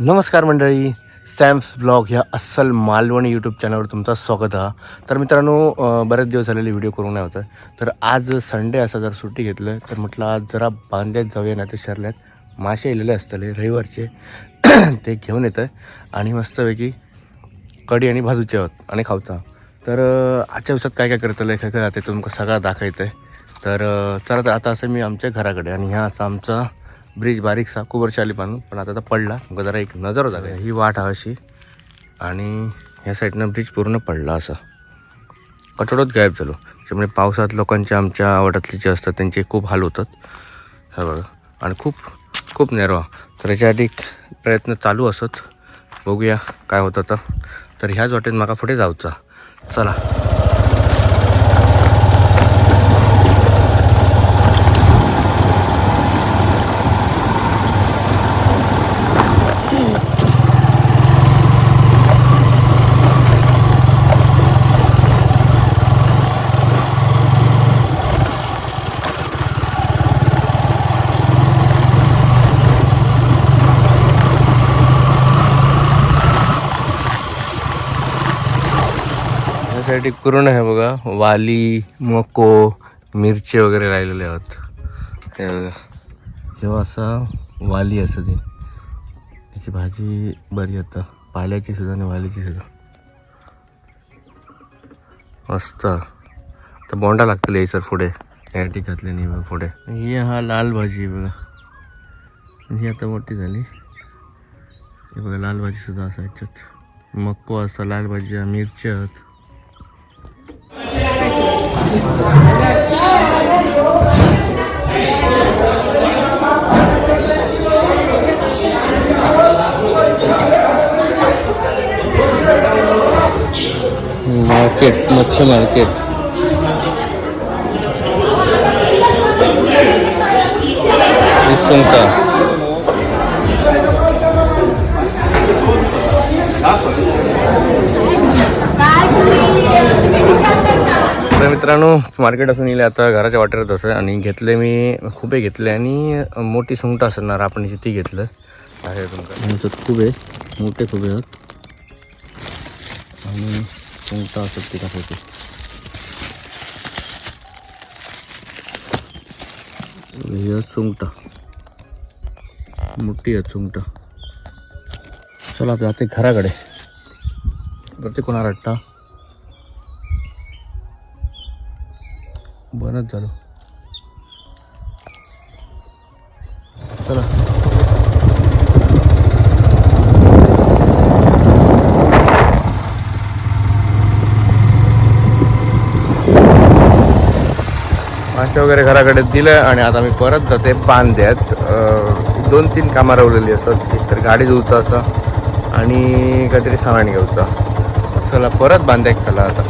नमस्कार मंडळी Sam's blog ह्या अस्सल मालवणी यूट्यूब चॅनलवर तुमचं स्वागत आहे तर मित्रांनो बरेच दिवस झालेले व्हिडिओ करून नाही होतं तर आज संडे असा जर सुट्टी घेतलं तर म्हटलं आज जरा बांध्यात जाऊया ना ते शरल्यात मासे येलेले असतले रविवारचे. ते घेऊन येतं आणि मस्तपैकी कढी आणि भाजूचे आहोत आणि खावता तर आजच्या दिवसात काय काय करतलं काय काय जाते तुमका सगळं दाखवायचं आहे तर चला तर आता असं मी आमच्या घराकडे आणि ह्या असा आमचा ब्रिज बारीकसा खूप वर्ष आली पण आता तर पडला. मग जरा एक नजर होता ही वाट हा अशी आणि ह्या साईडनं ब्रिज पूर्ण पडला असा. कठोडत गायब झालो. त्यामुळे पावसात लोकांच्या आमच्या आवडातले जे असतात त्यांचे खूप हाल होतात. हे बघा. आणि खूप खूप नेरवा. तर याच्यासाठी प्रयत्न चालू असत. बघूया काय होतं तर तर ह्याच वाटेत म्हाका पुढे जाऊचा. चला. यासाठी कुरण आहे बघा. वाली मको मिरची वगैरे राहिलेले आहोत. हे असा वाली असं ते त्याची भाजी बरी आता. पाल्याची सुद्धा आणि वालीची सुद्धा. मस्त. तर बोंडा लागतील हे सर पुढे. या घातले नाही बघा पुढे. ही हा लाल भाजी बघा. ही आता मोठी झाली. हे बघा लाल भाजीसुद्धा असा याच्यात मक्को असा लाल भाजी मिरची आहेत. मार्केट मच्छी मार्केट. सुंका मित्रांनो मार्केट असून येईल आता घराच्या वाटेवर असं आणि घेतले मी खुबे घेतले आणि मोठी सुंगट असणार आपण ती घेतलं. आहे तुमचं. खूप आहे मोठे खुबे आहेत. आणि सुंगट असत ती कसं हे मोठी आहेत चुंगटा चला आता जाते घराकडे. प्रत्येक कोणा रट्टा बनत झालो. चला. मासे वगैरे घराकडे दिलं आणि आता मी परत जाते बांध्यात दोन तीन कामं रवलेली असत एक तर गाडी धुवचा असा आणि काहीतरी सामान घेऊचा चला परत बांध्याक चला आता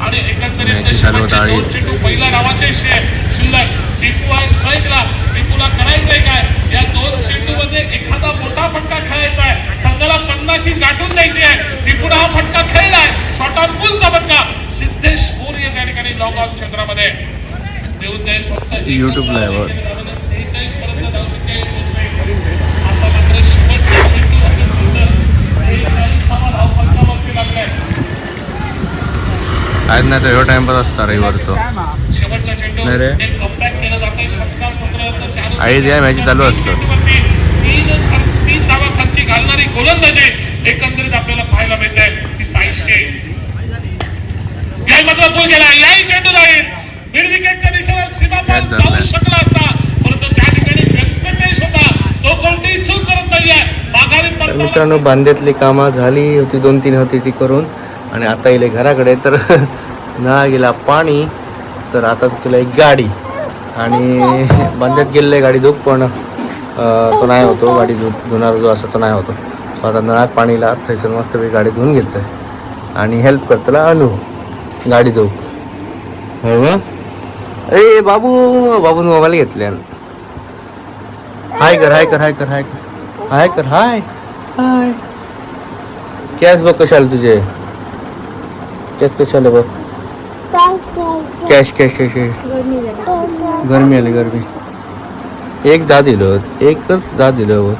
आणि एकंदरीत मॅच ते चालू होता शेवटचे आणि- दोन चेंडू पहिल्या डावाचे शे- शिल्लक. टिपू आहे स्ट्राईकला. टिपूला करायचंय काय? या दोन चेंडू मध्ये एखादा मोठा फटका खेळायचा आहे. संघाला पन्नाशी गाठून द्यायची आहे. टिपूला हा फटका खेळलाय शॉर्ट ऑन फुलचा फटका. सिद्धेश मोर्य त्या ठिकाणी लॉग क्षेत्रामध्ये. देऊन जाईल फक्त. एकच YouTube ला आहे धाव बघ. त्यामध्ये 46 पर्यंत जाऊ शकते. आता मात्र शेवटचा चेंडू असेल सुंदर 46 धावा धाव फलकावरती लागलाय. आज नाही तर एवढा टाइमपास असता रविवारचं आई द्या, मॅच चालू असतं. चेंडूवरती तीन तीन धावा खर्ची घालणारी गोलंदाजी एकंदरीत आपल्याला पाहायला मिळते. ती साईशे. याही मात्र गोल केला. याही चेंडू जाईल विकेटच्या जाऊ. शकला असता. परंतु त्या ठिकाणी व्यंकटेश होता तो कोणतीही चूक करत नाहीये. माघारी मित्रांनो बांध्यातली कामं झाली. होती दोन तीन होती ती करून. आणि आता येईल घराकडे. तर नळा गेला पाणी. तर आता तुला एक गाडी आणि बांध्यात गेलेली गाडी धुक पण तो नाही होतो. गाडी धु धुणार जो असं तो नाही होतो. तो आता नळात पाणीला थंयसर मस्त गाडी धुवून घेतोय. आणि हेल्प करतला अनु. गाडी धुवूक हो? ए बाबू! बाबून मोबाईल घेतले. हाय कर हाय कर हाय कर हाय कर. हाय कर हाय. हाय. कॅश बघ कशा आले तुझे. कॅश कशा आले बघ. कॅश कॅश कॅश गरमी आली गरमी. एक दहा दिलं एकच दहा दिलं.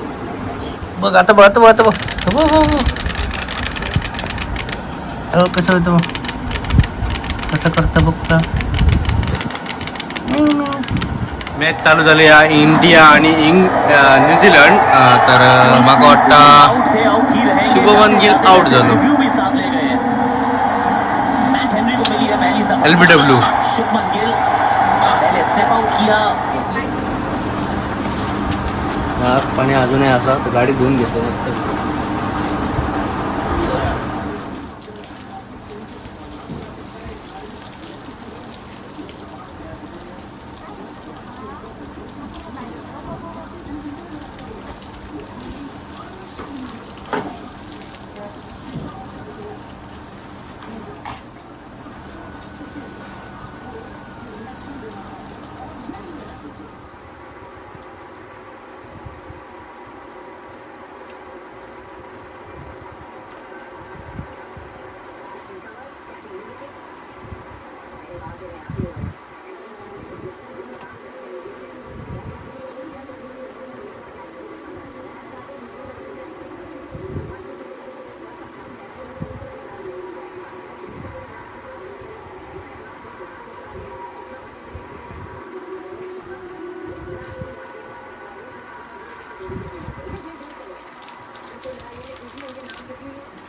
बघ आता बघ आता बघ आता बघ. हो, हो, हो. कसं होतं बघ कसं करतं बघता? मॅच चालू झाली आहे इंडिया आणि इंग न्यूझीलंड. तर अं, वाटतं शुभमन गिल आउट झालो. LBW. शुभमन गिल पहले स्टेप आउट किया पाणी अजूनही असा तर गाडी धुवून घेतो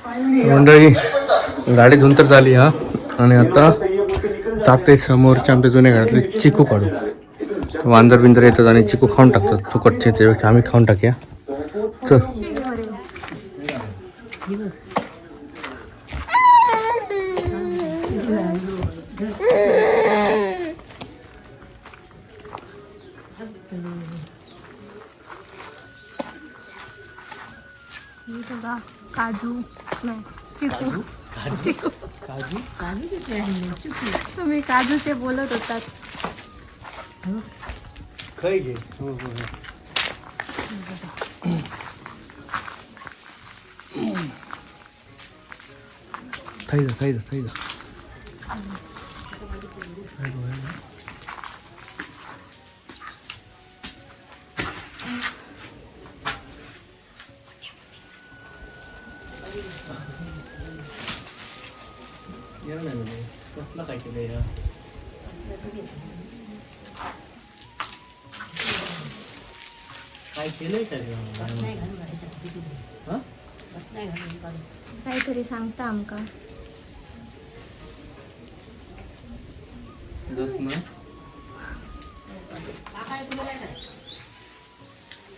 मंडळी गाडी धुऊन तर झाली हा. आणि आता जाते समोरच्या आमच्या जुन्या घरातले चिकू काढू वांदर बिंदर येतात आणि चिकू खाऊन टाकतात. फुकटचे त्यापेक्षा आम्ही खाऊन टाकूया. चल. हे बघा काजू? नाही चिकू. चिकू. तुम्ही काजूचे बोलत होतात खाई घे. हो हो खाई जा. खाई जा खाई जा. कसला काय केलं काय केलंय काय हा काहीतरी सांगता आमका.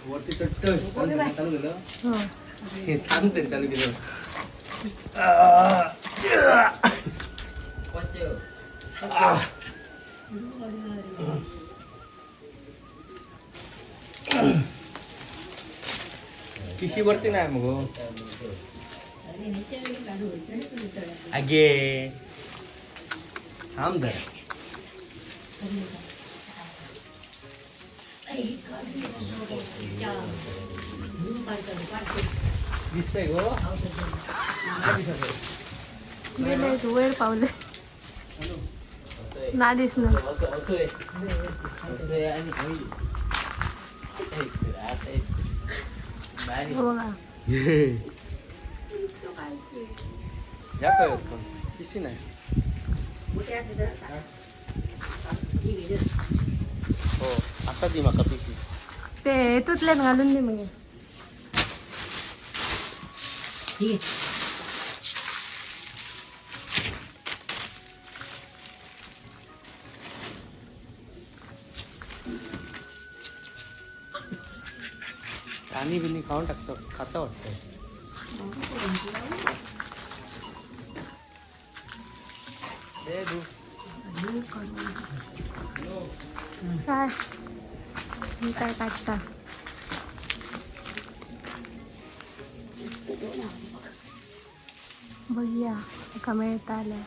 वरती चट्ट चालू केलं? हो. हे सांग तरी चालू केलं. पिशी वरती नाही मग हो. अगे थांब जरा. दिसतंय गो दिसत वेळ पावले. ना दिसणार. हो बघा नाही. हो आता दी माका पिशी ते हेतूतल्यात घालून दे मग. पाणी बिनी खाऊन टाकतो खाता वाटतं. काय? मी काय काढता बघूया एका मिळता आल्या.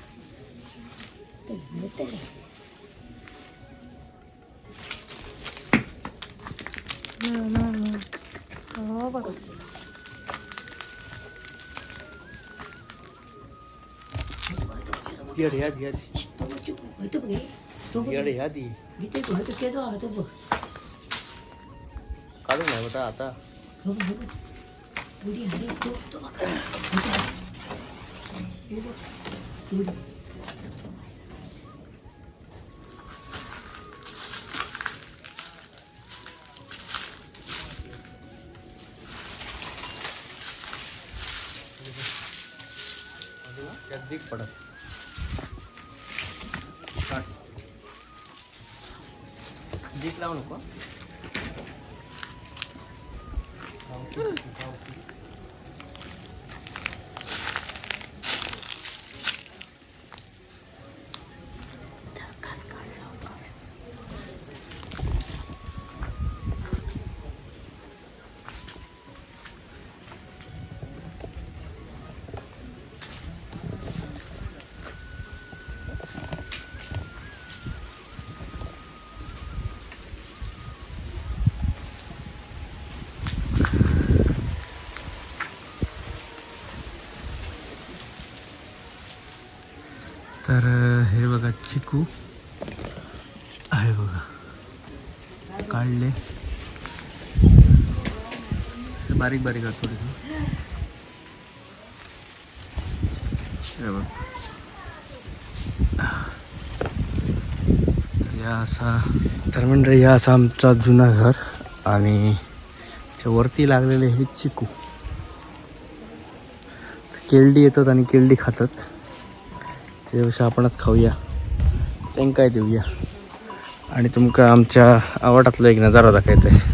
मिळून, मिळून, मिळून. हो बघा. येड याद याद येड याद काढून नाही बेटा आता. उडी हरी तो तो बघ. पडत काढ. दिग लावू नको तर हे बघा चिकू आहे बघा. काढले. असं बारीक बारीक आहे हे या असा तर म्हणजे या असा आमचा जुना घर आणि वरती लागलेले हे चिकू. केळडी येतात आणि केळडी खातात. त्याच्यापेक्षा आपणच खाऊया. त्यांना देऊया आणि तुमका आमच्या आवडातला एक नजारा दाखयता आहे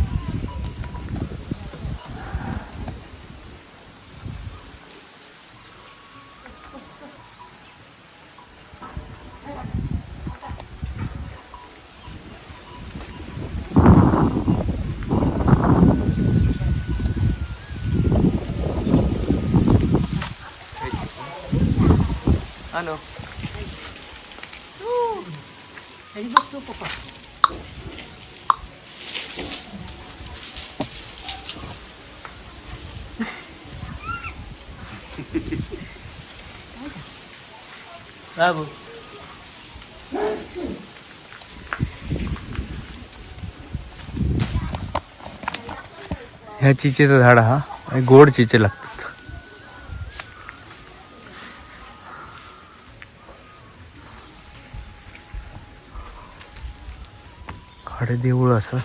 आणि बघ तो पप्पा बाबू ह्या चिचेचं झाड हा. गोड चिचे लागतात. देऊळ असं.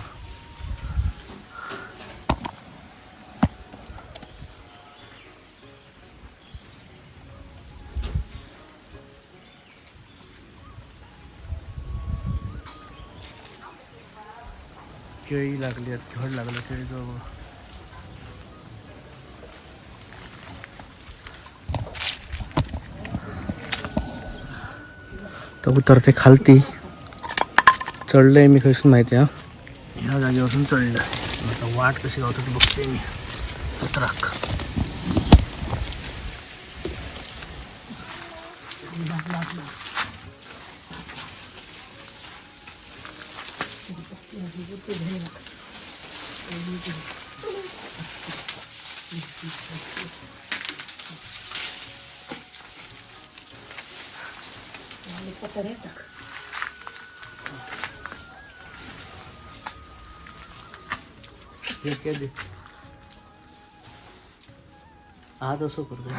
केळी लागली आहेत घड लागलं केळीचं तर उतरते खालती. चढलंय मी कशी माहिती हा ह्या जागेपासून चढलं आता वाट कशी गावतं ती बघते मी उतराक पत्तर हे दे. आज असं करतो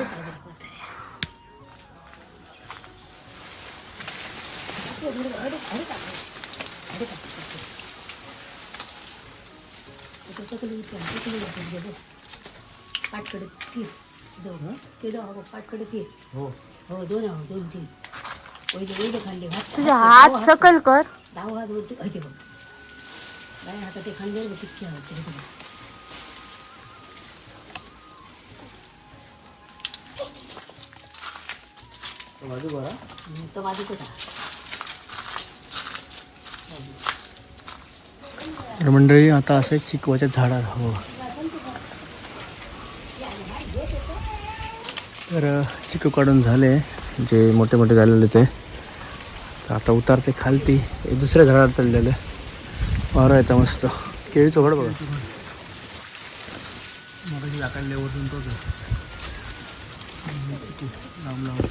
पाटकडे की दोन केलं हवं पाटकडे की हो. हो दोन हवं दोन तीन पहिले पहिले खाल्ले भात तुझे हात सकल कर. दहा हात वरती खायचे बघ. काय आता ते खाल्ले बघ किती हवं ते बघ. बाजू बरा तो होता. तर मंडळी आता असं एक चिकवाच्या झाडात हवं. तर चिकू काढून झाले जे मोठे मोठे झालेले ते. तर आता उतारते खालती एक दुसऱ्या झाडात चढलेले वारा येतं मस्त. केळी घड बघा. मग दाखवले लांब लांब